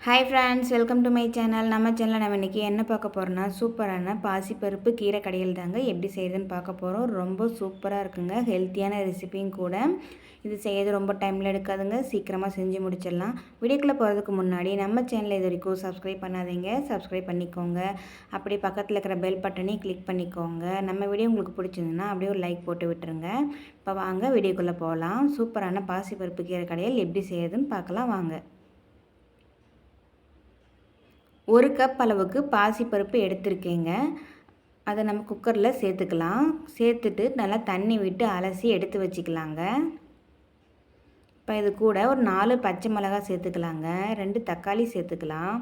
Hi friends welcome to my channel நம்ம சேனலில் நம்ம இன்றைக்கி என்ன பார்க்க போகிறோன்னா சூப்பரான பாசிப்பருப்பு கீரை கடையில் தாங்க எப்படி செய்யுதுன்னு பார்க்க போகிறோம் ரொம்ப சூப்பராக இருக்குங்க ஹெல்த்தியான ரெசிபியும் கூட. இது செய்யறது ரொம்ப டைமில் எடுக்காதுங்க சீக்கிரமாக செஞ்சு முடிச்சிடலாம். வீடியோக்குள்ளே போகிறதுக்கு முன்னாடி நம்ம சேனல் இது வரைக்கும் சப்ஸ்கிரைப் பண்ணாதீங்க சப்ஸ்கிரைப் பண்ணிக்கோங்க. அப்படி பக்கத்தில் இருக்கிற பெல் பட்டனையும் கிளிக் பண்ணிக்கோங்க. நம்ம வீடியோ உங்களுக்கு பிடிச்சிருந்துன்னா அப்படியே ஒரு லைக் போட்டு விட்டுருங்க. இப்போ வாங்க வீடியோக்குள்ளே போகலாம். சூப்பரான பாசிப்பருப்பு கீரை கடையில் எப்படி செய்யுதுன்னு பார்க்கலாம் வாங்க. ஒரு கப் அளவுக்கு பாசிப்பருப்பு எடுத்திருக்கேங்க. அதை நம்ம குக்கரில் சேர்த்துக்கலாம். சேர்த்துட்டு நல்லா தண்ணி விட்டு அலசி எடுத்து வச்சுக்கலாங்க. இப்போ இது கூட ஒரு நாலு பச்சை மிளகாய் சேர்த்துக்கலாங்க. ரெண்டு தக்காளி சேர்த்துக்கலாம்.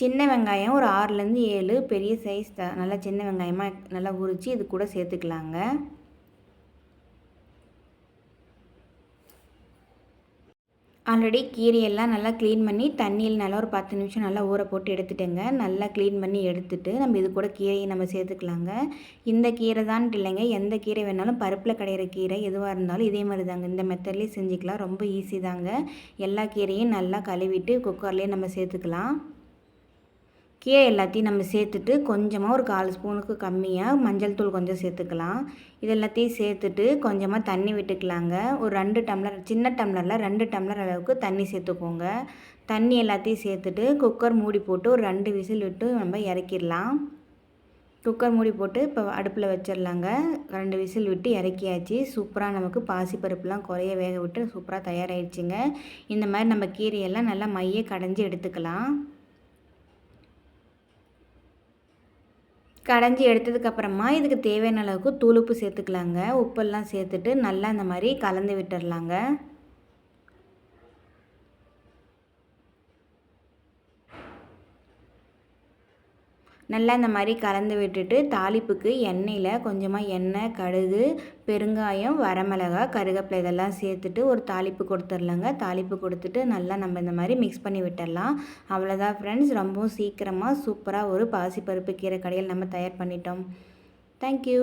சின்ன வெங்காயம் ஒரு ஆறுலேருந்து ஏழு பெரிய சைஸ் த நல்லா சின்ன வெங்காயமாக நல்லா உரித்து இது கூட சேர்த்துக்கலாங்க. ஆல்ரெடி கீரையெல்லாம் நல்லா க்ளீன் பண்ணி தண்ணியில் நல்லா ஒரு பத்து நிமிஷம் நல்லா ஊற போட்டு எடுத்துட்டேங்க. நல்லா க்ளீன் பண்ணி எடுத்துட்டு நம்ம இது கூட கீரையை நம்ம சேர்த்துக்கலாங்க. இந்த கீரை தான் இல்லைங்க எந்த கீரை வேணாலும் பருப்பில் கிடையிற கீரை எதுவாக இருந்தாலும் இதே மாதிரி தாங்க. இந்த மெத்தட்லேயே செஞ்சுக்கலாம் ரொம்ப ஈஸி தாங்க. எல்லா கீரையும் நல்லா கழுவிட்டு குக்கர்லேயே நம்ம சேர்த்துக்கலாம். கீரை எல்லாத்தையும் நம்ம சேர்த்துட்டு கொஞ்சமாக ஒரு கால் ஸ்பூனுக்கு கம்மியாக மஞ்சள் தூள் கொஞ்சம் சேர்த்துக்கலாம். இது எல்லாத்தையும் சேர்த்துட்டு கொஞ்சமாக தண்ணி விட்டுக்கலாங்க. ஒரு ரெண்டு டம்ளர் சின்ன டம்ளரில் ரெண்டு டம்ளர் அளவுக்கு தண்ணி சேர்த்துக்கோங்க. தண்ணி எல்லாத்தையும் சேர்த்துட்டு குக்கர் மூடி போட்டு ஒரு ரெண்டு விசில் விட்டு நம்ம இறக்கிடலாம். குக்கர் மூடி போட்டு இப்போ அடுப்பில் வச்சிடலாங்க. ரெண்டு விசில் விட்டு இறக்கியாச்சு. சூப்பராக நமக்கு பாசிப்பருப்புலாம் குறைய வேக விட்டு சூப்பராக தயாராகிடுச்சிங்க இந்த மாதிரி நம்ம கீரையெல்லாம் நல்லா மைய கடைஞ்சி எடுத்துக்கலாம். கடைஞ்சி எடுத்ததுக்கப்புறமா இதுக்கு தேவையான அளவுக்கு தூளுப்பு சேர்த்துக்கலாங்க. உப்பெல்லாம் சேர்த்துட்டு நல்லா இந்த மாதிரி கலந்து விட்டுடலாங்க நல்லா இந்த மாதிரி கலந்து விட்டுட்டு தாளிப்புக்கு எண்ணெயில் கொஞ்சமாக எண்ணெய் கடுகு பெருங்காயம் வரமிளகாய் கருவேப்பிலை இதெல்லாம் சேர்த்துட்டு ஒரு தாளிப்பு கொடுத்துர்லாங்க. தாளிப்பு கொடுத்துட்டு நல்லா நம்ம இந்த மாதிரி மிக்ஸ் பண்ணி விட்டுடலாம் அவ்வளோதான் ஃப்ரெண்ட்ஸ் ரொம்பவும் சீக்கிரமாக சூப்பராக ஒரு பாசிப்பருப்பு கீரை கடையில் நம்ம தயார் பண்ணிட்டோம். தேங்க்யூ